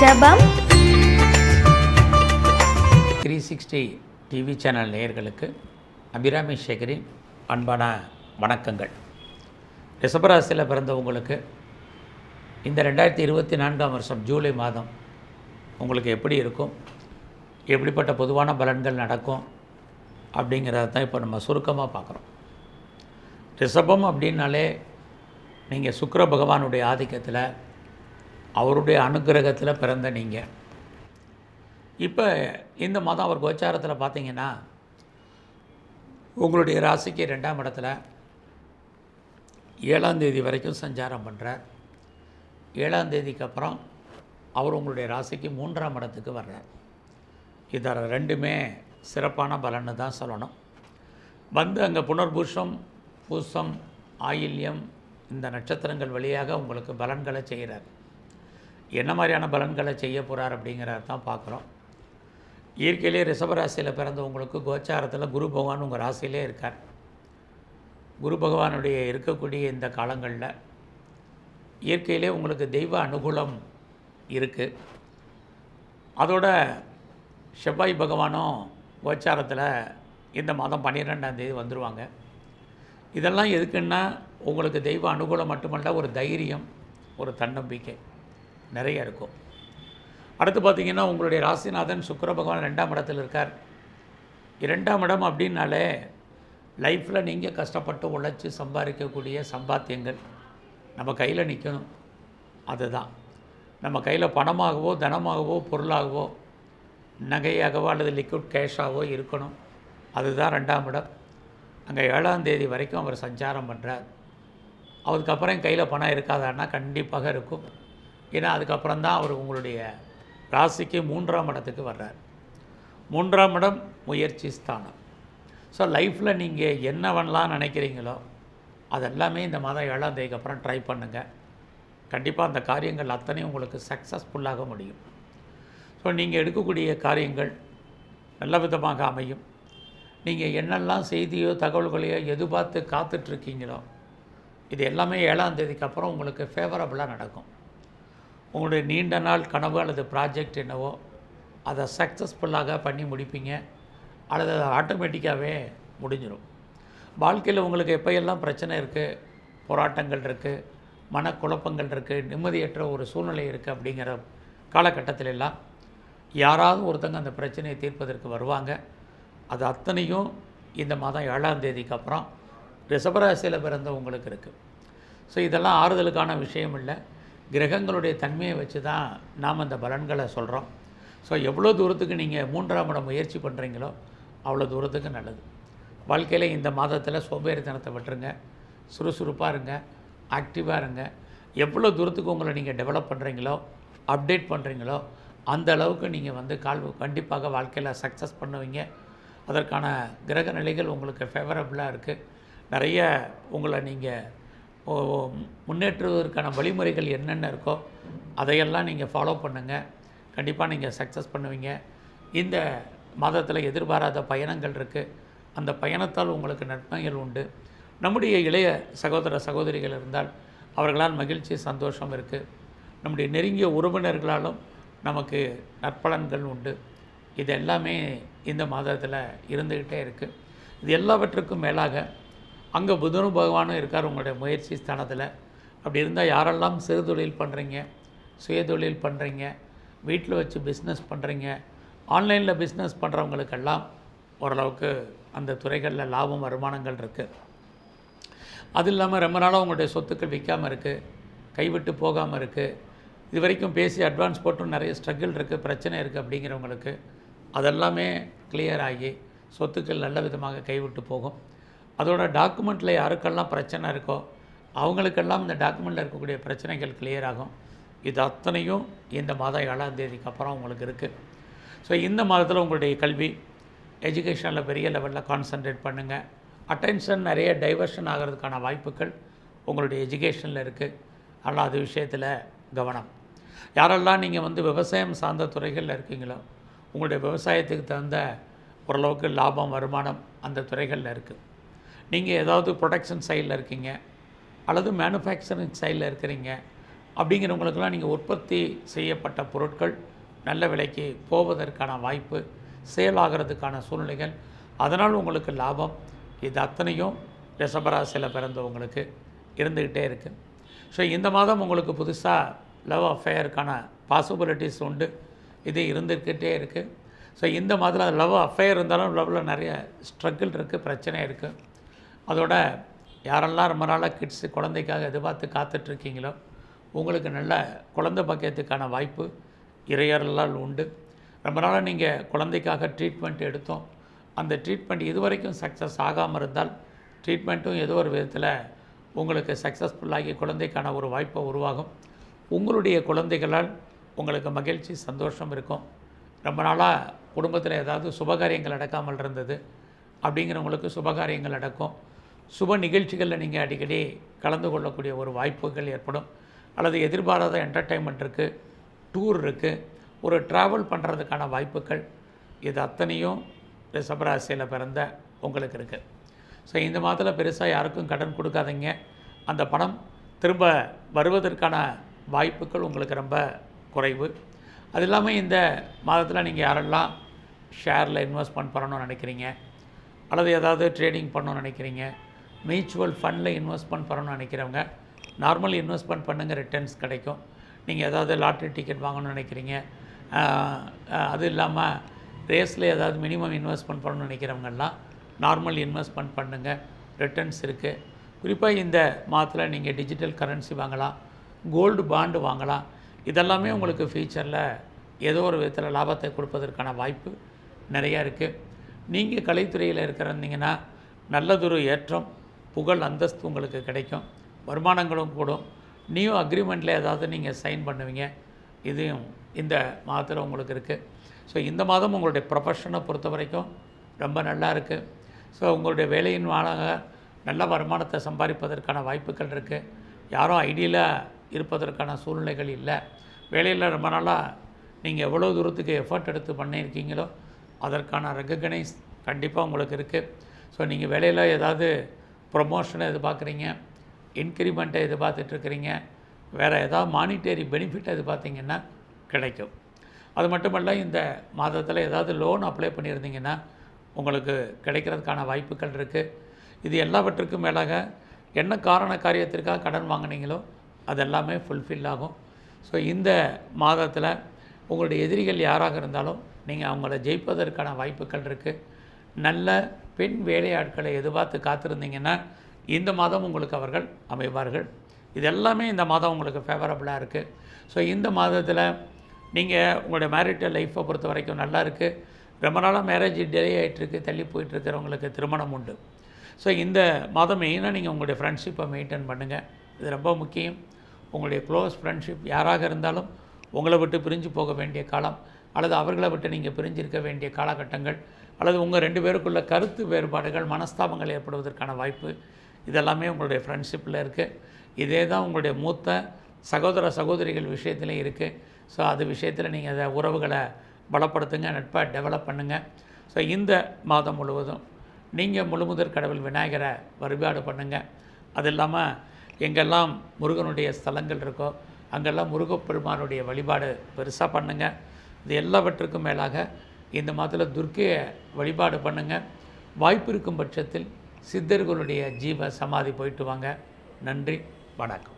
ரிஷபம். Three sixty TV channel நேயர்களுக்கு அபிராமி சேகரின் அன்பான வணக்கங்கள். ரிஷபராசியில் பிறந்தவங்களுக்கு இந்த ரெண்டாயிரத்தி இருபத்தி நான்காம் வருஷம் ஜூலை மாதம் உங்களுக்கு எப்படி இருக்கும்? எப்படிப்பட்ட பொதுவான பலன்கள் நடக்கும்? அப்படிங்கிறத தான் இப்போ நம்ம சுருக்கமாக பார்க்குறோம். ரிஷபம் அப்படின்னாலே நீங்கள் சுக்கர பகவானுடைய ஆதிக்கத்தில் அவருடைய அனுக்கிரகத்தில் பிறந்த நீங்கள் இப்போ இந்த மாதம் அவர் கோச்சாரத்தில் பார்த்தீங்கன்னா உங்களுடைய ராசிக்கு ரெண்டாம் இடத்துல ஏழாந்தேதி வரைக்கும் சஞ்சாரம் பண்ணுறார் ஏழாந்தேதிக்கு அப்புறம் அவர் உங்களுடைய ராசிக்கு மூன்றாம் இடத்துக்கு வர்றார். இது ரெண்டுமே சிறப்பான பலன்னு தான் சொல்லணும். வந்து அங்கே புனர்பூஷம் பூசம் ஆயில்யம் இந்த நட்சத்திரங்கள் வழியாக உங்களுக்கு பலன்களை செய்கிறார் என்ன மாதிரியான பலன்களை செய்ய போகிறார் அப்படிங்கிறத தான் பார்க்குறோம். இயற்கையிலே ரிஷபராசியில் பிறந்தவங்களுக்கு கோச்சாரத்தில் குரு பகவான் உங்கள் ராசியிலே இருக்கார். குரு பகவானுடைய இருக்கக்கூடிய இந்த காலங்களில் இயற்கையிலே உங்களுக்கு தெய்வ அனுகூலம் இருக்குது அதோட செவ்வாய் பகவானும் கோச்சாரத்தில் இந்த மாதம் பன்னிரெண்டாம் தேதி வந்துடுவாங்க இதெல்லாம் எதுக்குன்னா உங்களுக்கு தெய்வ அனுகூலம் மட்டுமல்ல ஒரு தைரியம் ஒரு தன்னம்பிக்கை. நிறைய இருக்கும். அடுத்து பார்த்தீங்கன்னா உங்களுடைய ராசிநாதன் சுக்கர பகவான் ரெண்டாம் இடத்தில் இருக்கார். இரண்டாம் இடம் அப்படின்னாலே லைஃப்பில் நீங்கள் கஷ்டப்பட்டு உழைச்சி சம்பாதிக்கக்கூடிய சம்பாத்தியங்கள். நம்ம கையில் நிற்கணும் அதுதான். நம்ம கையில் பணமாகவோ தனமாகவோ பொருளாகவோ நகையாகவோ அல்லது லிக்விட் கேஷாகவோ இருக்கணும். அதுதான் ரெண்டாம் இடம். அங்கே ஏழாம் தேதி வரைக்கும் அவர் சஞ்சாரம் பண்ணுறார் அதுக்கப்புறம் கையில் பணம் இருக்காதான்னா கண்டிப்பாக இருக்கும். ஏன்னா அதுக்கப்புறம் தான் அவர் உங்களுடைய ராசிக்கு மூன்றாம் இடத்துக்கு வர்றார். மூன்றாம் இடம் முயற்சி ஸ்தானம். ஸோ லைஃப்பில் நீங்கள் என்ன பண்ணலாம் நினைக்கிறீங்களோ அதெல்லாமே இந்த மாதம் ஏழாம் தேதிக்கு அப்புறம் ட்ரை பண்ணுங்கள் கண்டிப்பாக அந்த காரியங்கள் அத்தனையும் உங்களுக்கு சக்ஸஸ்ஃபுல்லாக முடியும். ஸோ நீங்கள் எடுக்கக்கூடிய காரியங்கள் நல்ல விதமாக அமையும். நீங்கள் என்னெல்லாம் செய்தியோ தகவல்களையோ எதிர்பார்த்து காத்துட்ருக்கீங்களோ இது எல்லாமே ஏழாம் தேதிக்கு அப்புறம் உங்களுக்கு ஃபேவரபுளாக நடக்கும். உங்களுடைய நீண்ட நாள் கனவு அல்லது ப்ராஜெக்ட் என்னவோ அதை சக்ஸஸ்ஃபுல்லாக பண்ணி முடிப்பீங்க. அல்லது அது ஆட்டோமேட்டிக்காகவே முடிஞ்சிடும் வாழ்க்கையில் உங்களுக்கு எப்போயெல்லாம் பிரச்சனை இருக்குது போராட்டங்கள் இருக்குது மனக்குழப்பங்கள் இருக்குது நிம்மதியற்ற ஒரு சூழ்நிலை இருக்குது அப்படிங்கிற காலகட்டத்தில் எல்லாம் யாராவது ஒருத்தங்க அந்த பிரச்சனையை தீர்ப்பதற்கு வருவாங்க. அது அத்தனையும் இந்த மாதம் ஏழாம் தேதிக்கு அப்புறம் ரிசபராசியில் பிறந்த உங்களுக்கு இருக்குது ஸோ இதெல்லாம் ஆறுதலுக்கான விஷயம் இல்லை. கிரகங்களுடைய தன்மையை வச்சு தான் நாம் அந்த பலன்களை சொல்கிறோம். ஸோ எவ்வளோ தூரத்துக்கு நீங்கள் மூன்றாம் இடம் முயற்சி பண்ணுறீங்களோ அவ்வளோ தூரத்துக்கு நல்லது. வாழ்க்கையில் இந்த மாதத்தில் சோம்பேறித்தனத்தை விட்டுருங்க. சுறுசுறுப்பாக இருங்க. ஆக்டிவாக இருங்க. எவ்வளோ தூரத்துக்கு உங்களை நீங்கள் டெவலப் பண்ணுறீங்களோ அப்டேட் பண்ணுறீங்களோ அந்த அளவுக்கு நீங்கள் வந்து கால் கண்டிப்பாக வாழ்க்கையில் சக்ஸஸ் பண்ணுவீங்க. அதற்கான கிரக நிலைகள் உங்களுக்கு ஃபேவரபுளாக இருக்குது நிறைய உங்களை நீங்கள் முன்னேற்றுவதற்கான வழிமுறைகள் என்னென்ன இருக்கோ அதையெல்லாம் நீங்கள் ஃபாலோ பண்ணுங்கள் கண்டிப்பாக நீங்கள் சக்ஸஸ் பண்ணுவீங்க. இந்த மாதத்தில் எதிர்பாராத பயணங்கள் இருக்குது அந்த பயணத்தால் உங்களுக்கு நன்மைகள் உண்டு. நம்முடைய இளைய சகோதர சகோதரிகள் இருந்தால் அவர்களால் மகிழ்ச்சி சந்தோஷம் இருக்குது நம்முடைய நெருங்கிய உறவினர்களாலும் நமக்கு நற்பலன்கள் உண்டு. இது எல்லாமே இந்த மாதத்தில் இருந்துக்கிட்டே இருக்குது இது எல்லாவற்றுக்கும் மேலாக அங்கே புதனும் பகவானும் இருக்கார் உங்களுடைய முயற்சி ஸ்தானத்தில். அப்படி இருந்தால் யாரெல்லாம் சிறு தொழில் பண்ணுறீங்க சுயதொழில் பண்ணுறீங்க வீட்டில் வச்சு பிஸ்னஸ் பண்ணுறீங்க ஆன்லைனில் பிஸ்னஸ் பண்ணுறவங்களுக்கெல்லாம் ஓரளவுக்கு அந்த துறைகளில் லாபம் வருமானங்கள் இருக்குது அது இல்லாமல் ரொம்ப நாளாக உங்களுடைய சொத்துக்கள் விற்காமல் இருக்குது கைவிட்டு போகாமல் இருக்குது இது வரைக்கும் பேசி அட்வான்ஸ் போட்டும் நிறைய ஸ்ட்ரகிள் இருக்குது பிரச்சனை இருக்குது அப்படிங்கிறவங்களுக்கு அதெல்லாமே கிளியர் ஆகி சொத்துக்கள் நல்ல விதமாக கைவிட்டு போகும். அதோட டாக்குமெண்ட்டில் யாருக்கெல்லாம் பிரச்சனை இருக்கோ அவங்களுக்கெல்லாம் இந்த டாக்குமெண்ட்டில் இருக்கக்கூடிய பிரச்சனைகள் கிளியர் ஆகும். இது அத்தனையும் இந்த மாதம் ஏழாம் தேதிக்கு அப்புறம் உங்களுக்கு இருக்குது ஸோ இந்த மாதத்தில் உங்களுடைய கல்வி எஜுகேஷனில் பெரிய லெவலில் கான்சன்ட்ரேட் பண்ணுங்கள் அட்டென்ஷன் நிறைய டைவர்ஷன் ஆகிறதுக்கான வாய்ப்புகள் உங்களுடைய எஜுகேஷனில் இருக்குது ஆனால் அது விஷயத்தில் கவனம். யாரெல்லாம் நீங்கள் வந்து விவசாயம் சார்ந்த துறைகளில் இருக்கீங்களோ உங்களுடைய விவசாயத்துக்கு தகுந்த ஓரளவுக்கு லாபம் வருமானம் அந்த துறைகளில் இருக்குது நீங்கள் ஏதாவது ப்ரொடக்ஷன் சைடில் இருக்கீங்க அல்லது மேனுஃபேக்சரிங் சைடில் இருக்கிறீங்க அப்படிங்கிறவங்களுக்கெல்லாம் நீங்கள் உற்பத்தி செய்யப்பட்ட பொருட்கள் நல்ல விலைக்கு போவதற்கான வாய்ப்பு சேல் ஆகிறதுக்கான சூழ்நிலைகள் அதனால் உங்களுக்கு லாபம். இது அத்தனையும் ரிஷபராசியில் பிறந்தவங்களுக்கு இருந்துக்கிட்டே இருக்குது ஸோ இந்த மாதம் உங்களுக்கு புதுசாக லவ் அஃபேயருக்கான பாசிபிலிட்டிஸ் உண்டு. இது இருந்துக்கிட்டே இருக்குது ஸோ இந்த மாதத்தில் லவ் அஃபேர் இருந்தாலும் லவ்வில் நிறைய ஸ்ட்ரகிள் இருக்குது பிரச்சனை இருக்குது அதோட யாரெல்லாம் ரொம்ப நாளாக கிட்ஸு குழந்தைக்காக எதிர்பார்த்து காத்துட்ருக்கீங்களோ உங்களுக்கு நல்ல குழந்தை பாக்கியத்துக்கான வாய்ப்பு இறையறலால் உண்டு. ரொம்ப நாளாக நீங்கள் குழந்தைக்காக ட்ரீட்மெண்ட் எடுத்தோம். அந்த ட்ரீட்மெண்ட் இதுவரைக்கும் சக்ஸஸ் ஆகாமல் இருந்தால் ட்ரீட்மெண்ட்டும் ஏதோ ஒரு விதத்தில் உங்களுக்கு சக்ஸஸ்ஃபுல்லாகி குழந்தைக்கான ஒரு வாய்ப்பை உருவாகும். உங்களுடைய குழந்தைகளால் உங்களுக்கு மகிழ்ச்சி சந்தோஷம் இருக்கும். ரொம்ப நாளாக குடும்பத்தில் ஏதாவது சுபகாரியங்கள் நடக்காமல் இருந்தது அப்படிங்கிறவங்களுக்கு சுபகாரியங்கள் நடக்கும். சுப நிகழ்ச்சிகளில் நீங்கள் அடிக்கடி கலந்து கொள்ளக்கூடிய ஒரு வாய்ப்புகள் ஏற்படும். அல்லது எதிர்பாராத என்டர்டைன்மெண்ட் இருக்குது டூர் இருக்குது ஒரு ட்ராவல் பண்ணுறதுக்கான வாய்ப்புகள் இது அத்தனையும் ரிஷபராசியில் பிறந்த உங்களுக்கு இருக்குது ஸோ இந்த மாதத்தில் பெருசாக யாருக்கும் கடன் கொடுக்காதீங்க. அந்த பணம் திரும்ப வருவதற்கான வாய்ப்புகள் உங்களுக்கு ரொம்ப குறைவு. அது இல்லாமல் இந்த மாதத்தில் நீங்கள் யாரெல்லாம் ஷேரில் இன்வெஸ்ட்மெண்ட் பண்ணணும்னு நினைக்கிறீங்க அல்லது ஏதாவது ட்ரேடிங் பண்ணணும்னு நினைக்கிறீங்க மியூச்சுவல் ஃபண்டில் இன்வெஸ்ட்மெண்ட் பண்ணணும்னு நினைக்கிறவங்க நார்மல் இன்வெஸ்ட்மெண்ட் பண்ணுங்க ரிட்டர்ன்ஸ் கிடைக்கும். நீங்கள் ஏதாவது லாட்ரி டிக்கெட் வாங்கணும்னு நினைக்கிறீங்க. அது இல்லாமல் ரேஸில் ஏதாவது மினிமம் இன்வெஸ்ட்மெண்ட் பண்ணணும்னு நினைக்கிறவங்கெல்லாம் நார்மல் இன்வெஸ்ட்மெண்ட் பண்ணுங்கள் ரிட்டர்ன்ஸ் இருக்குது குறிப்பாக இந்த மாதத்தில் நீங்கள் டிஜிட்டல் கரன்சி வாங்கலாம் கோல்டு பாண்டு வாங்கலாம். இதெல்லாமே உங்களுக்கு ஃபியூச்சரில் ஏதோ ஒரு விதத்தில் லாபத்தை கொடுப்பதற்கான வாய்ப்பு நிறையா இருக்குது நீங்கள் கலைத்துறையில் இருக்கிறந்தீங்கன்னா நல்லதொரு ஏற்றம் புகழ் அந்தஸ்து உங்களுக்கு கிடைக்கும். வருமானங்களும் கூடும். நியூ அக்ரிமெண்ட்டில் ஏதாவது நீங்கள் சைன் பண்ணுவீங்க. இதையும் இந்த மாதத்தில் உங்களுக்கு இருக்குது ஸோ இந்த மாதம் உங்களுடைய ப்ரொஃபஷனை பொறுத்த வரைக்கும் ரொம்ப நல்லா இருக்குது ஸோ உங்களுடைய வேலையின் வாழாக நல்ல வருமானத்தை சம்பாதிப்பதற்கான வாய்ப்புகள் இருக்குது யாரும் ஐடியில் இருப்பதற்கான சூழ்நிலைகள் இல்லை. வேலையில் ரொம்ப நாளாக நீங்கள் எவ்வளோ தூரத்துக்கு எஃபர்ட் எடுத்து பண்ணியிருக்கீங்களோ அதற்கான ரெகக்னைஸ் கண்டிப்பாக உங்களுக்கு இருக்குது ஸோ நீங்கள் வேலையில் ஏதாவது ப்ரொமோஷனை எதிர்பார்க்குறீங்க இன்க்ரிமெண்ட்டை எதிர்பார்த்துட்ருக்கிறீங்க வேறு ஏதாவது மானிட்டரி பெனிஃபிட் எதிர்பார்த்தீங்கன்னா கிடைக்கும். அது மட்டுமல்ல இந்த மாதத்தில் ஏதாவது லோன் அப்ளை பண்ணியிருந்தீங்கன்னா உங்களுக்கு கிடைக்கிறதுக்கான வாய்ப்புகள் இருக்குது இது எல்லாவற்றுக்கும் மேலாக என்ன காரண காரியத்திற்காக கடன் வாங்குனீங்களோ அது எல்லாமே ஃபுல்ஃபில் ஆகும். ஸோ இந்த மாதத்தில் உங்களுடைய எதிரிகள் யாராக இருந்தாலும் நீங்கள் அவங்கள ஜெயிப்பதற்கான வாய்ப்புகள் இருக்குது நல்ல பெண் வேலையாட்களை எதிர்பார்த்து காத்திருந்தீங்கன்னா இந்த மாதம் உங்களுக்கு அவர்கள் அமைவார்கள். இது எல்லாமே இந்த மாதம் உங்களுக்கு ஃபேவரபுளாக இருக்குது ஸோ இந்த மாதத்தில் நீங்கள் உங்களுடைய மேரிட்டல் லைஃப்பை பொறுத்த வரைக்கும் நல்லா இருக்குது ரொம்ப நாளாக மேரேஜ் டிலே ஆகிட்டுருக்கு தள்ளி போயிட்டுருக்கிறவங்களுக்கு திருமணம் உண்டு. ஸோ இந்த மாதம் மெயினாக நீங்கள் உங்களுடைய ஃப்ரெண்ட்ஷிப்பை மெயின்டைன் பண்ணுங்கள் இது ரொம்ப முக்கியம். உங்களுடைய க்ளோஸ் ஃப்ரெண்ட்ஷிப் யாராக இருந்தாலும் உங்களை விட்டு பிரிஞ்சு போக வேண்டிய காலம் அல்லது அவர்களை விட்டு நீங்கள் பிரிஞ்சிருக்க வேண்டிய காலகட்டங்கள் அல்லது உங்கள் ரெண்டு பேருக்குள்ள கருத்து வேறுபாடுகள் மனஸ்தாபங்கள் ஏற்படுவதற்கான வாய்ப்பு இதெல்லாமே உங்களுடைய ஃப்ரெண்ட்ஷிப்பில் இருக்குது இதே தான் உங்களுடைய மூத்த சகோதர சகோதரிகள் விஷயத்துலையும் இருக்குது ஸோ அது விஷயத்தில் நீங்கள் அதை உறவுகளை பலப்படுத்துங்க நட்பை டெவலப் பண்ணுங்கள் ஸோ இந்த மாதம் முழுவதும் நீங்கள் முழுமுதற் கடவுள் விநாயகரை வழிபாடு பண்ணுங்கள் அது இல்லாமல் எங்கெல்லாம் முருகனுடைய ஸ்தலங்கள் இருக்கோ அங்கெல்லாம் முருகப்பெருமானுடைய வழிபாடு பெருசாக பண்ணுங்கள் இது எல்லாவற்றுக்கும் மேலாக இந்த மாதத்தில் துர்க்கையை வழிபாடு பண்ணுங்கள் வாய்ப்பு இருக்கும் பட்சத்தில் சித்தர்களுடைய ஜீவ சமாதி போயிட்டு வாங்க. நன்றி. வணக்கம்.